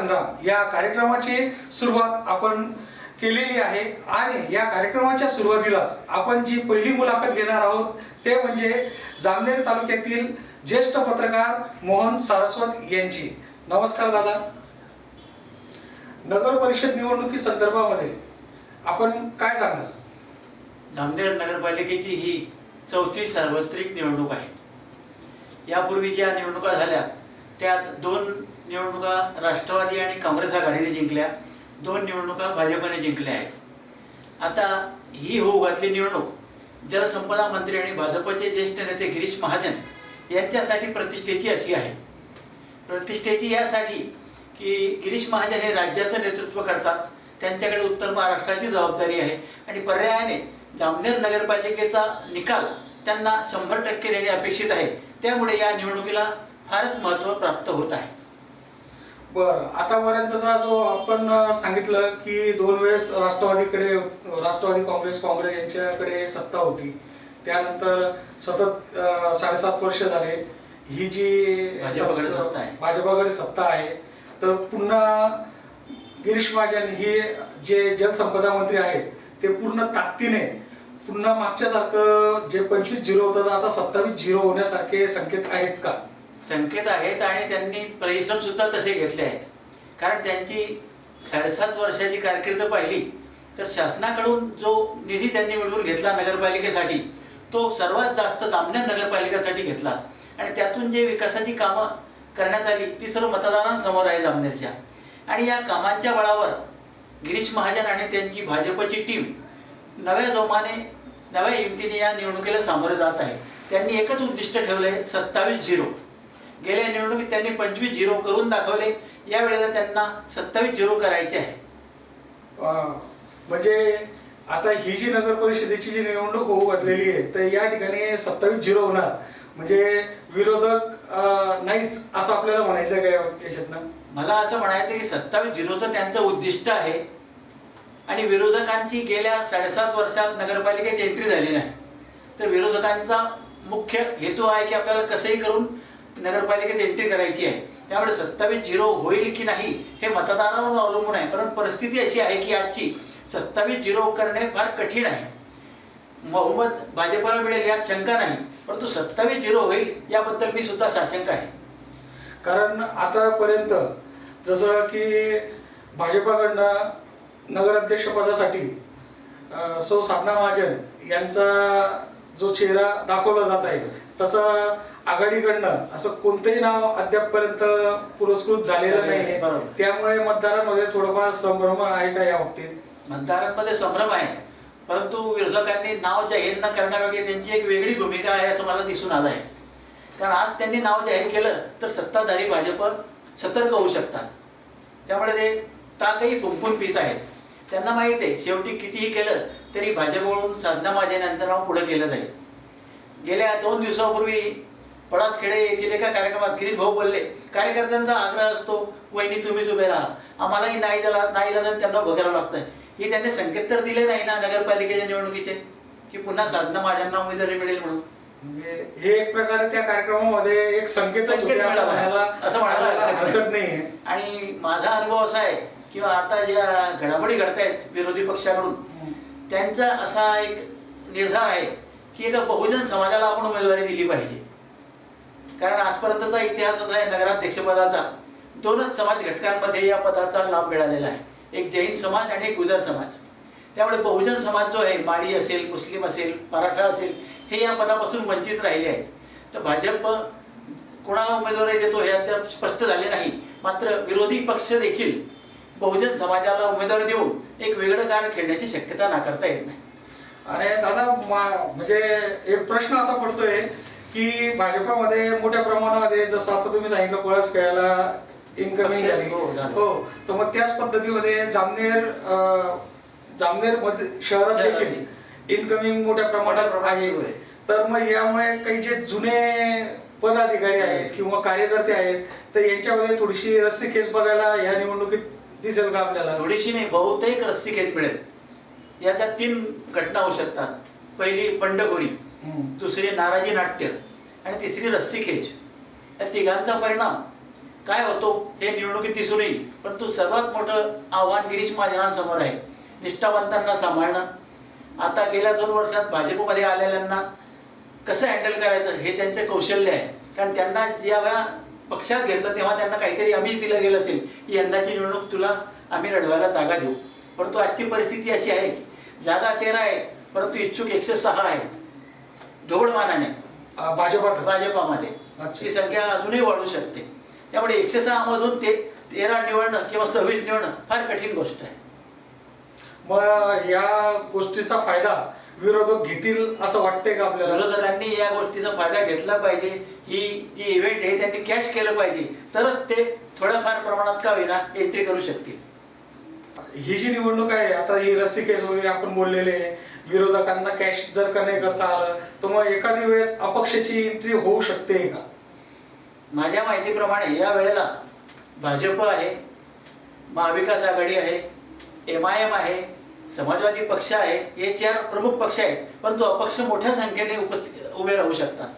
संग्राम या कार्यक्रमाची सुरुवात आपण केलेली आहे. आणि या कार्यक्रमाच्या सुरुवातीलाच आपण जी पहिली मुलाखत घेणार आहोत ते म्हणजे जामनेर तालुक्यातील ज्येष्ठ पत्रकार मोहन सारस्वत यांची. नमस्कार दादा. नगर परिषद निवडणुकी संदर्भामध्ये आपण काय सांगाल? जामनेर नगरपालिकेची ही चौथी सार्वत्रिक निवडणूक आहे. यापूर्वी ज्या निवडणुका झाल्या त्यात दोन निवडणुका राष्ट्रवादी आणि काँग्रेस आघाडीने जिंकल्या. दोन निवडणुका भाजपने जिंकल्या आहेत. आता ही होऊ घातली निवडणूक जलसंपदा मंत्री आणि भाजपचे ज्येष्ठ नेते गिरीश महाजन यांच्यासाठी प्रतिष्ठेची अशी आहे. प्रतिष्ठेची यासाठी की गिरीश महाजन हे राज्याचं नेतृत्व करतात. त्यांच्याकडे उत्तर महाराष्ट्राची जबाबदारी आहे. आणि पर्यायाने जामनेर नगरपालिकेचा निकाल त्यांना शंभर टक्के देणे अपेक्षित आहे. त्यामुळे या निवडणुकीला फारच महत्त्व प्राप्त होत आहे. बर आतापर्यंतचा जो आपण सांगितलं की दोन वेळेस राष्ट्रवादीकडे राष्ट्रवादी काँग्रेस काँग्रेस यांच्याकडे सत्ता होती. त्यानंतर सतत साडेसात वर्ष झाले. ही जी भाजपकडे सत्ता आहे. भाजपाकडे सत्ता आहे. तर पुन्हा गिरीश महाजन हे जे जलसंपदा मंत्री आहेत ते पूर्ण ताकदीने पुन्हा मागच्यासारखं जे पंचवीस झिरो होतं तर आता सत्तावीस झिरो होण्यासारखे संकेत आहेत का? संकेत आहेत आणि त्यांनी परिश्रमसुद्धा तसे घेतले आहेत. कारण त्यांची साडेसात वर्षाची कारकीर्द पाहिली तर शासनाकडून जो निधी त्यांनी मिळवून घेतला नगरपालिकेसाठी तो सर्वात जास्त जामनेर नगरपालिकेसाठी घेतला. आणि त्यातून जे विकासाची कामं करण्यात आली ती सर्व मतदारांसमोर आहे जामनेरच्या आणि या कामांच्या बळावर गिरीश महाजन आणि त्यांची भाजपची टीम नव्या जोमाने नव्या हिमतीने या निवडणुकीला सामोरे जात आहे. त्यांनी एकच उद्दिष्ट ठेवलं आहे सत्तावीस झिरो. गेल्या निवडणुकीत त्यांनी पंचवीस झिरो करून दाखवले. या वेळेला त्यांना सत्तावीस झिरो करायचे आहे. म्हणजे आता ही जी नगर परिषदेची जी निवडणूक होऊ घातलेली आहे तर या ठिकाणी सत्तावीस झिरो होणार. म्हणजे विरोधक नाहीच असं आपल्याला म्हणायचं आहे का याच्यातनं मला असं म्हणायचं की सत्तावीस झिरोचं त्यांचं उद्दिष्ट आहे. आणि विरोधकांची गेल्या साडेसात वर्षात नगरपालिकेत एंट्री झाली नाही. तर विरोधकांचा मुख्य हेतू आहे की आपल्याला कसंही करून नगरपालिकेत एंट्री करायची आहे. त्यामुळे सत्तावीस झिरो होईल की नाही हे मतदारावर अवलंबून आहे. परंतु परिस्थिती अशी आहे की आजची सत्तावीस झिरो करणे फार कठीण आहे. बहुमत भाजपला मिळेल यात शंका नाही. परंतु सत्तावीस झिरो होईल याबद्दल मी सुद्धा साशंक आहे. कारण आतापर्यंत जसं की भाजपाकडनं नगराध्यक्षपदासाठी सो सौ साधना महाजन यांचा जो चेहरा दाखवला जात आहे तसा आघाडीकडनं असं कोणतंही नाव अद्यापपर्यंत पुरस्कृत झालेलं नाही बरोबर. त्यामुळे मतदारांमध्ये थोडंफार संभ्रम आहे का या बाबतीत? मतदारांमध्ये संभ्रम आहे. परंतु विरोधकांनी नाव जाहीर न करण्यामागे त्यांची एक वेगळी भूमिका आहे असं मला दिसून आलं आहे कारण आज त्यांनी नाव जाहीर केलं तर सत्ताधारी भाजप सतर्क होऊ शकतात. त्यामुळे ते ताकही फुंकून पित आहेत. त्यांना माहीत आहे शेवटी कितीही केलं तरी भाजपकडून साधना महाजन यांचं नाव पुढे केलं जाईल गेल्या दोन दिवसापूर्वी पळासखेडे येथील एका कार्यक्रमात गिरीश भाऊ बोलले कार्यकर्त्यांचा आग्रह असतो वहिनी तुम्हीच उभे राहा. आम्हालाही नाही झाला नाही झालं त्यांना बघायला लागतंय. हे त्यांनी संकेत तर दिले नाही ना नगरपालिकेच्या निवडणुकीचे? की पुन्हा साधना माझ्यांना उमेदवारी मिळेल म्हणून? म्हणजे हे एक प्रकारे त्या कार्यक्रमामध्ये एक संकेत असं. म्हणायला हरकत नाही. आणि माझा अनुभव असा आहे किंवा आता ज्या घडामोडी घडतायत विरोधी पक्षाकडून त्यांचा असा एक निर्धार आहे की एका बहुजन समाजाला आपण उमेदवारी दिली पाहिजे. कारण आजपर्यंतचा इतिहासच आहे नगराध्यक्षपदाचा दोनच समाज घटकांमध्ये या पदाचा लाभ मिळालेला आहे. एक जैन समाज आणि एक गुजर समाज. त्यामुळे बहुजन समाज जो आहे माळी असेल मुस्लिम असेल मराठा असेल हे या पदापासून वंचित राहिले आहेत. तर भाजप कोणाला उमेदवारी देतो हे अद्याप स्पष्ट झाले नाही. मात्र विरोधी पक्ष देखील बहुजन समाजाला उमेदवारी देऊन एक वेगळं कारण खेळण्याची शक्यता नाकारता येत नाही. आणि दादा मा- म्हणजे एक प्रश्न असा पडतोय की भाजपामध्ये मोठ्या प्रमाणामध्ये जसं आता तुम्ही सांगितलं पळस खेळायला इन्कमिंग झाली. हो, झालं. हो तर मग त्याच पद्धतीमध्ये जामनेर जामनेरमध्ये शहरात देखील इन्कमिंग मोठ्या प्रमाणात आहे. तर मग यामुळे काही जे जुने पदाधिकारी आहेत किंवा कार्यकर्ते आहेत तर यांच्यामध्ये थोडीशी रस्सी खेच बघायला या निवडणुकीत दिसेल का आपल्याला? थोडीशी नाही बहुतेक रस्सी खेच मिळेल. याच्यात तीन घटना होऊ शकतात. पहिली बंडखोरी. दुसरी नाराजी नाट्य आणि तिसरी रस्सी खेच या तिघांचा परिणाम काय होतो हे निवडणुकीत दिसून येईल. परंतु सर्वात मोठं आव्हान गिरीश महाजनांसमोर आहे. निष्ठावंतांना सांभाळणं. आता गेल्या दोन वर्षात भाजपमध्ये आलेल्यांना कसं हँडल करायचं हे त्यांचं कौशल्य आहे. कारण त्यांना ज्या वेळा पक्षात घेतलं तेव्हा त्यांना काहीतरी आम्हीच दिलं गेलं असेल की यंदाची निवडणूक तुला आम्ही लढवायला जागा देऊ. परंतु आजची परिस्थिती अशी आहे. की जागा तेरा आहे परंतु इच्छुक एकशे सहा आहेत. ढोबळ मानाने अं, भाजपात भाजपामध्ये. ही संख्या अजूनही वाढू शकते. त्यामुळे एकशे सहा मधून ते तेरा निवडणं किंवा सव्वीस निवडणं फार कठीण गोष्ट आहे. मग या गोष्टीचा फायदा विरोधक घेतील असं वाटतंय का आपल्याला? विरोधकांनी या गोष्टीचा फायदा घेतला पाहिजे. ही जी इव्हेंट आहे त्यांनी कॅश केलं पाहिजे. तरच ते थोड्याफार प्रमाणात का होईना एंट्री करू शकतील. ही जी निवडणूक आहे आता ही रस्सी केस वगैरे आपण बोललेले विरोधकांना कॅश जर का नाही करता आलं तर मग एखादी वेळेस अपक्षाची एंट्री होऊ शकते का? माझ्या माहितीप्रमाणे या वेळेला भाजप आहे महाविकास आघाडी आहे एम आय एम आहे समाजवादी पक्ष आहे हे चार प्रमुख पक्ष आहेत परंतु अपक्ष मोठ्या संख्येने उपस्थित उभे राहू शकतात.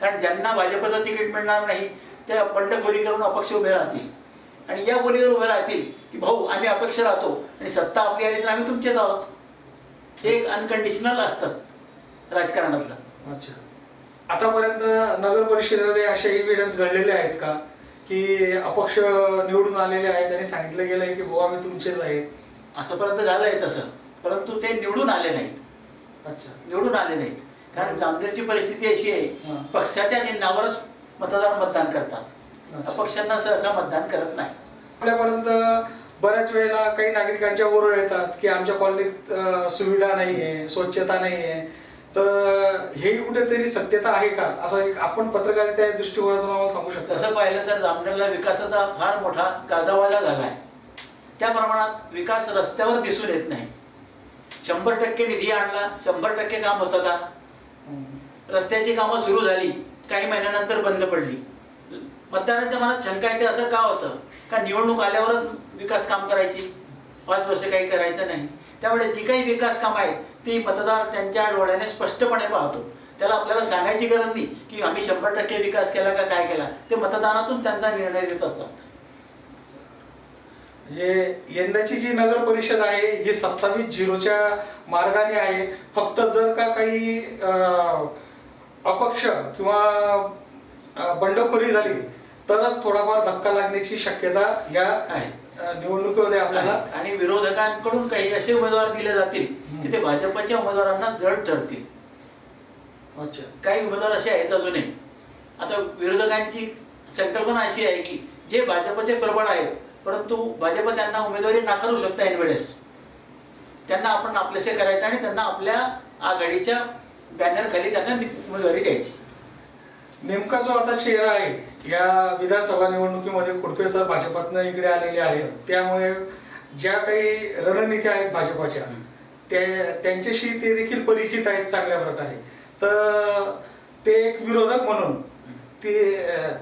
कारण ज्यांना भाजपचं तिकीट मिळणार नाही ते बंडखोरी करून अपक्ष उभे राहतील. आणि या बोलीवर उभे राहतील की भाऊ आम्ही अपक्ष राहतो आणि सत्ता आपली आली तर आम्ही तुमचेच आहोत हे एक अनकंडिशनल असतं राजकारणातलं. अच्छा. आतापर्यंत नगर परिषदेमध्ये असे इव्हिडन्स घडलेले आहेत का? की अपक्ष निवडून आलेले आहेत आणि सांगितलं गेलंय की भाऊ आम्ही तुमचेच आहेत. असंपर्यंत झालंय तसं. परंतु ते निवडून आले नाहीत. अच्छा. निवडून आले नाहीत. कारण जामनेरची परिस्थिती अशी आहे. पक्षाच्या चिन्हावरच मतदार मतदान करतात. अपक्षांना सहसा मतदान करत नाही. आपल्यापर्यंत बऱ्याच वेळेला काही नागरिकांच्या वरून येतात की आमच्या कॉलनीत सुविधा नाही आहे स्वच्छता नाही आहे तर हे कुठेतरी सत्यता आहे का? असं एक आपण पत्रकारिता या दृष्टिकोनातून आम्हाला सांगू शकतो. तसं पाहिलं तर जामनेरला विकासाचा फार मोठा गाजावाजा झाला आहे. त्या प्रमाणात विकास रस्त्यावर दिसून येत नाही. शंभर टक्के निधी आणला शंभर टक्के काम होतं का? रस्त्याची कामं सुरू झाली काही महिन्यानंतर बंद पडली. मतदारांच्या मनात शंका येते असं का होतं? का निवडणूक आल्यावरच विकास काम करायची? पाच वर्ष काही करायचं नाही. त्यामुळे जी काही विकास काम आहे ती मतदार त्यांच्या डोळ्याने स्पष्टपणे पाहतो. त्याला आपल्याला सांगायची गरज नाही की आम्ही शंभर टक्के विकास केला का काय केला. ते मतदानातून त्यांचा निर्णय देत असतात. म्हणजे यंदाची जी नगर परिषद आहे ही सत्तावीस झिरोच्या मार्गाने आहे. फक्त जर का काही अं, अपक्ष किंवा बंडखोरी झाली तरच थोडाफार धक्का लागण्याची शक्यता या आहे. निवडणुकीमध्ये आपल्याला आणि विरोधकांकडून काही असे उमेदवार दिले जातील की ते भाजपच्या उमेदवारांना जड ठरतील. अच्छा. काही उमेदवार असे आहेत अजूनही. आता विरोधकांची संकल्पना अशी आहे की जे भाजपचे प्रबळ आहेत परंतु भाजप त्यांना उमेदवारी नाकारू शकता ऐनवेळेस. त्यांना आपण आपलेसे करायचं आणि त्यांना आपल्या आघाडीच्या बॅनर खाली त्यांना उमेदवारी द्यायची. नेमका जो आता चेहरा आहे या विधानसभा निवडणुकीमध्ये खोडके सर भाजपातनं इकडे आलेले आहेत. त्यामुळे ज्या काही रणनीती आहेत भाजपाच्या. ते त्यांच्याशी ते देखील परिचित आहेत चांगल्या प्रकारे. तर ते एक विरोधक म्हणून ते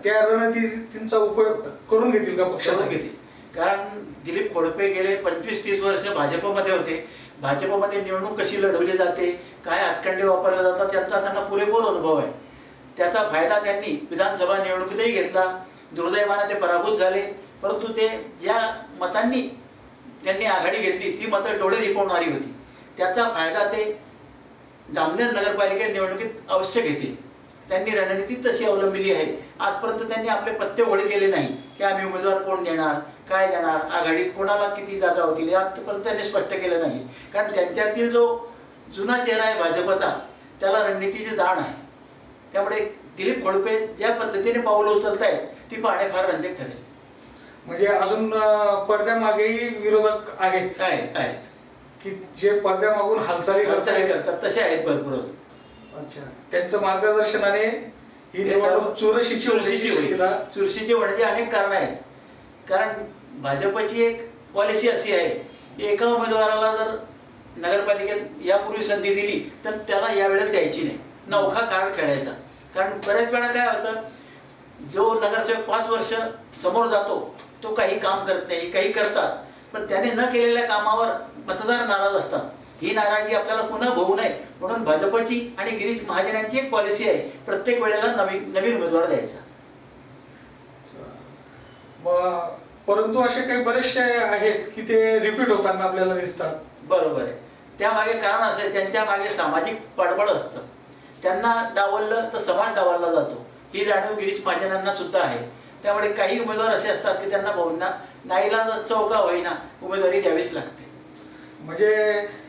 त्या रणनीतींचा उपयोग करून घेतील का पक्षासाठी घेतील. कारण दिलीप खोडपे गेले पंचवीस तीस वर्ष भाजपमध्ये होते. भाजपमध्ये निवडणूक कशी लढवली जाते काय हातखंडे वापरले जातात त्यांचा त्यांना पुरेपूर अनुभव आहे. त्याचा फायदा त्यांनी विधानसभा निवडणुकीतही घेतला. दुर्दैवाने ते पराभूत झाले. परंतु ते ज्या मतांनी त्यांनी आघाडी घेतली. ती मतं डोळे दिपवणारी होती. त्याचा फायदा ते जामनेर नगरपालिका निवडणुकीत अवश्य घेतील. त्यांनी रणनीती तशी अवलंबिली आहे. आजपर्यंत त्यांनी आपले पत्ते ओढे केले नाही. की आम्ही उमेदवार कोण देणार? काय देणार? आघाडीत कोणाला किती जागा होतील? आजपर्यंत त्यांनी स्पष्ट केलं नाही. कारण त्यांच्यातील जो जुना चेहरा आहे भाजपचा त्याला रणनीतीची जाण आहे. त्यामुळे दिलीप खोडपे ज्या पद्धतीने पावलं उचलत आहेत ती पाहणे फार रंजक ठरेल. म्हणजे अजून पडद्यामागेही विरोधक आहेत. आहेत आहेत. की जे पडद्यामागून हालचाली हालचाली करतात करतात तसे आहेत भरपूर अच्छा. त्यांचं मार्गदर्शनाने ही निवडणूक चुरशीची चुरशीची चुरशीची होण्याची अनेक कारण आहेत. कारण भाजपची एक पॉलिसी अशी आहे की एका उमेदवाराला जर नगरपालिकेत यापूर्वी संधी दिली तर त्याला यावेळेला द्यायची नाही. नौखा काळ खेळायचा. कारण बऱ्याच वेळा काय होतं जो नगरसेवक पाच वर्ष समोर जातो तो काही काम करत नाही काही करतात. पण त्याने न केलेल्या कामावर मतदार नाराज असतात. ही नाराजी आपल्याला पुन्हा होऊ नये. म्हणून भाजपची आणि गिरीश महाजनांची एक पॉलिसी आहे प्रत्येक वेळेला नवीन नवीन उमेदवार द्यायचा. परंतु असे काही बरेचसे आहेत की ते रिपीट होताना आपल्याला दिसतात. बरोबर आहे. त्यामागे कारण असं त्यांच्या मागे सामाजिक पडबड असतं. त्यांना डावललं तर समाज डावलला जातो. ही जाणीव गिरीश महाजनांना सुद्धा आहे. त्यामुळे काही उमेदवार असे असतात की त्यांना भाऊंना नाईला चौका होईना उमेदवारी द्यावीच लागते. म्हणजे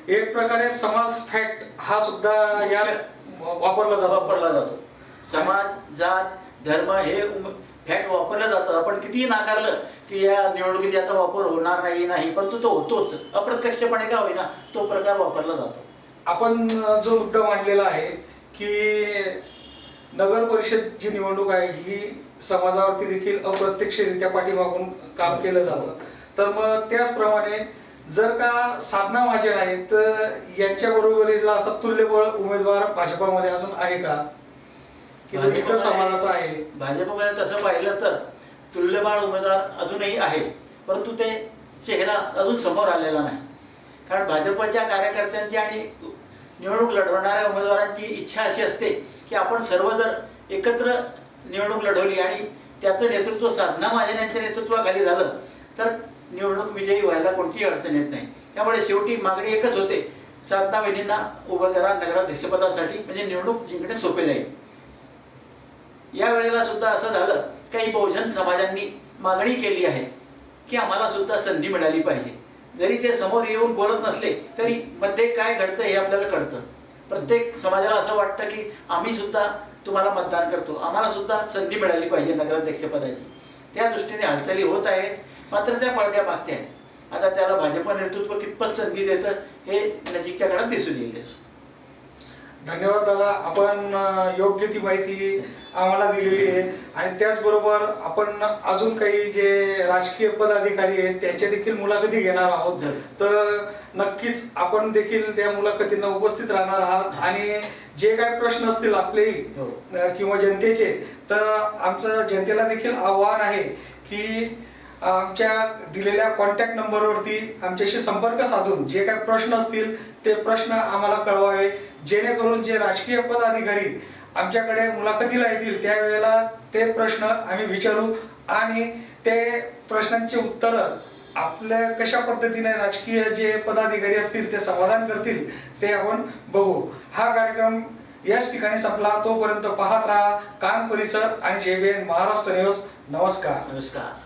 एक प्रकारे समाज फॅक्ट हा सुद्धा या वापरला जातो. वापरला जातो. समाज जात धर्म हे फॅक्ट वापरले जातात. आपण कितीही नाकारलं की या निवडणुकीत याचा वापर होणार नाही नाही परंतु तो होतोच. अप्रत्यक्षपणे का होईना तो प्रकार वापरला जातो. आपण जो मुद्दा मांडलेला आहे की नगर परिषद जी निवडणूक आहे ही समाजावरती देखील अप्रत्यक्षरित्या पाठीमागून काम केलं जातं. तर मग त्याचप्रमाणे जर का साधना महाजन आहेत तर यांच्या बरोबरीला असा तुल्यबळ उमेदवार भाजपामध्ये अजून आहे का? की तो इतर समाजाचा आहे? भाजपमध्ये तसं पाहिलं तर तुल्यबाळ उमेदवार अजूनही आहे परंतु ते चेहरा अजून समोर आलेला नाही. कारण भाजपच्या कार्यकर्त्यांची आणि निवडणूक लढवणाऱ्या उमेदवारांची इच्छा अशी असते की आपण सर्व जर एकत्र निवडणूक लढवली आणि त्याचं नेतृत्व साधना महाजन यांच्या नेतृत्वाखाली झालं तर निवडणूक विजयी व्हायला कोणतीही अडचण येत नाही. त्यामुळे शेवटी मागणी एकच होते साधना वहिनींना उभं करा नगराध्यक्षपदासाठी म्हणजे निवडणूक जिंकणे सोपे जाईल. या वेळेला सुद्धा असं झालं काही बहुजन समाजांनी मागणी केली आहे की आम्हाला सुद्धा संधी मिळाली पाहिजे. जरी ते समोर येऊन बोलत नसले तरी मध्ये काय घडतं हे आपल्याला कळतं. प्रत्येक समाजाला असं वाटतं की आम्ही सुद्धा तुम्हाला मतदान करतो. आम्हाला सुद्धा संधी मिळाली पाहिजे नगराध्यक्षपदाची. त्या दृष्टीने हालचाली होत आहेत मात्र त्या पडद्या मागच्या आहेत. आता त्याला भाजप नेतृत्व कितपत संधी देतं हे नजीकच्या काळात दिसून येईलच धन्यवाद दादा आपण योग्य ती माहिती आम्हाला दिलेली आहे आणि त्याचबरोबर आपण अजून काही जे राजकीय पदाधिकारी आहेत त्यांच्या देखील मुलाखती घेणार आहोत. तर नक्कीच आपण देखील त्या मुलाखतींना उपस्थित राहणार आहात आणि जे काही प्रश्न असतील आपलेही हो. किंवा जनतेचे तर आमचं जनतेला देखील आव्हान आहे की आमच्या दिलेल्या कॉन्टॅक्ट नंबरवरती आमच्याशी संपर्क साधून जे काही प्रश्न असतील ते प्रश्न आम्हाला कळवावे. जेणेकरून जे राजकीय पदाधिकारी आमच्याकडे मुलाखतीला येतील त्यावेळेला ते प्रश्न आम्ही विचारू आणि ते प्रश्नांची उत्तरं आपल्या कशा पद्धतीने राजकीय जे पदाधिकारी असतील ते समाधान करतील ते आपण बघू. हा कार्यक्रम याच ठिकाणी संपला. तोपर्यंत पाहत राहा कान परिसर आणि जेबीएन महाराष्ट्र न्यूज. नमस्कार. नमस्कार.